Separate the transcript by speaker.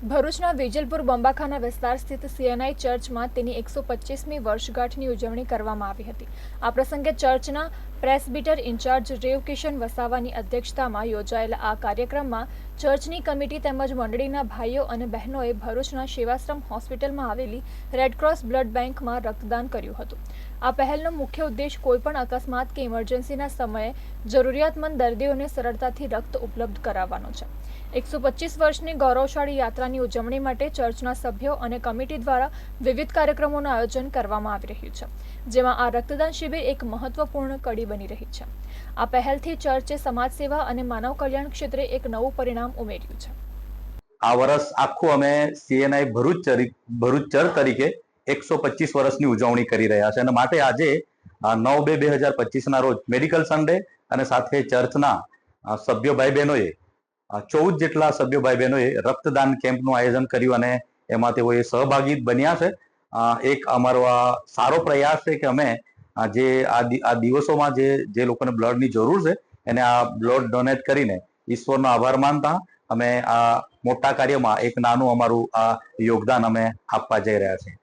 Speaker 1: ભરૂચના વેજલપુર બંબાખાના વિસ્તાર સ્થિત સીએનઆઈ ચર્ચમાં તેની એકસો પચીસમી વર્ષગાંઠની ઉજવણી કરવામાં આવી હતી. આ પ્રસંગે ચર્ચના પ્રેસબીટર ઇન્ચાર્જ રેવકિશન વસાવાની અધ્યક્ષતામાં યોજાયેલા આ કાર્યક્રમમાં ચર્ચની કમિટી તેમજ મંડળીના ભાઈઓ અને બહેનોએ ભરૂચના સેવાશ્રમ હોસ્પિટલમાં આવેલી રેડક્રોસ બ્લડ બેંકમાં રક્તદાન કર્યું હતું. આ પહેલનો મુખ્ય ઉદ્દેશ કોઈપણ અકસ્માત કે ઇમરજન્સીના સમયે જરૂરિયાતમંદ દર્દીઓને સરળતાથી રક્ત ઉપલબ્ધ કરાવવાનો છે. એકસો પચીસ વર્ષની ગૌરવશાળી યાત્રાની ઉજવણી માટે ચર્ચના સભ્યો અને કમિટી દ્વારા વિવિધ કાર્યક્રમોનું આયોજન કરવામાં આવી રહ્યું છે. જેમાં આ રક્તદાન શિબિર એક મહત્વપૂર્ણ કડી બની રહી છે. આ પહેલથી ચર્ચે સમાજ અને માનવ કલ્યાણ ક્ષેત્રે એક નવું પરિણામ ઉમેર્યું છે.
Speaker 2: આ વર્ષ આખું અમે સીએનઆઈ ભરૂચ ભરૂચ ચર તરીકે એકસો પચીસ વર્ષની ઉજવણી કરી રહ્યા છે. અને માટે આજે નવ બે બે હજાર પચીસના રોજ મેડિકલ સન્ડે અને સાથે ચર્ચના સભ્યો ભાઈ બહેનોએ ચૌદ જેટલા સભ્યો ભાઈ બહેનોએ રક્તદાન કેમ્પનું આયોજન કર્યું અને એમાં તેઓએ સહભાગી બન્યા છે. એક અમારો આ સારો પ્રયાસ છે કે અમે જે આ દિવસોમાં જે જે લોકોને બ્લડની જરૂર છે, એને આ બ્લડ ડોનેટ કરીને ઈશ્વરનો આભાર માનતા અમે આ મોટા કાર્યમાં એક નાનું અમારું આ યોગદાન અમે આપવા જઈ રહ્યા છીએ.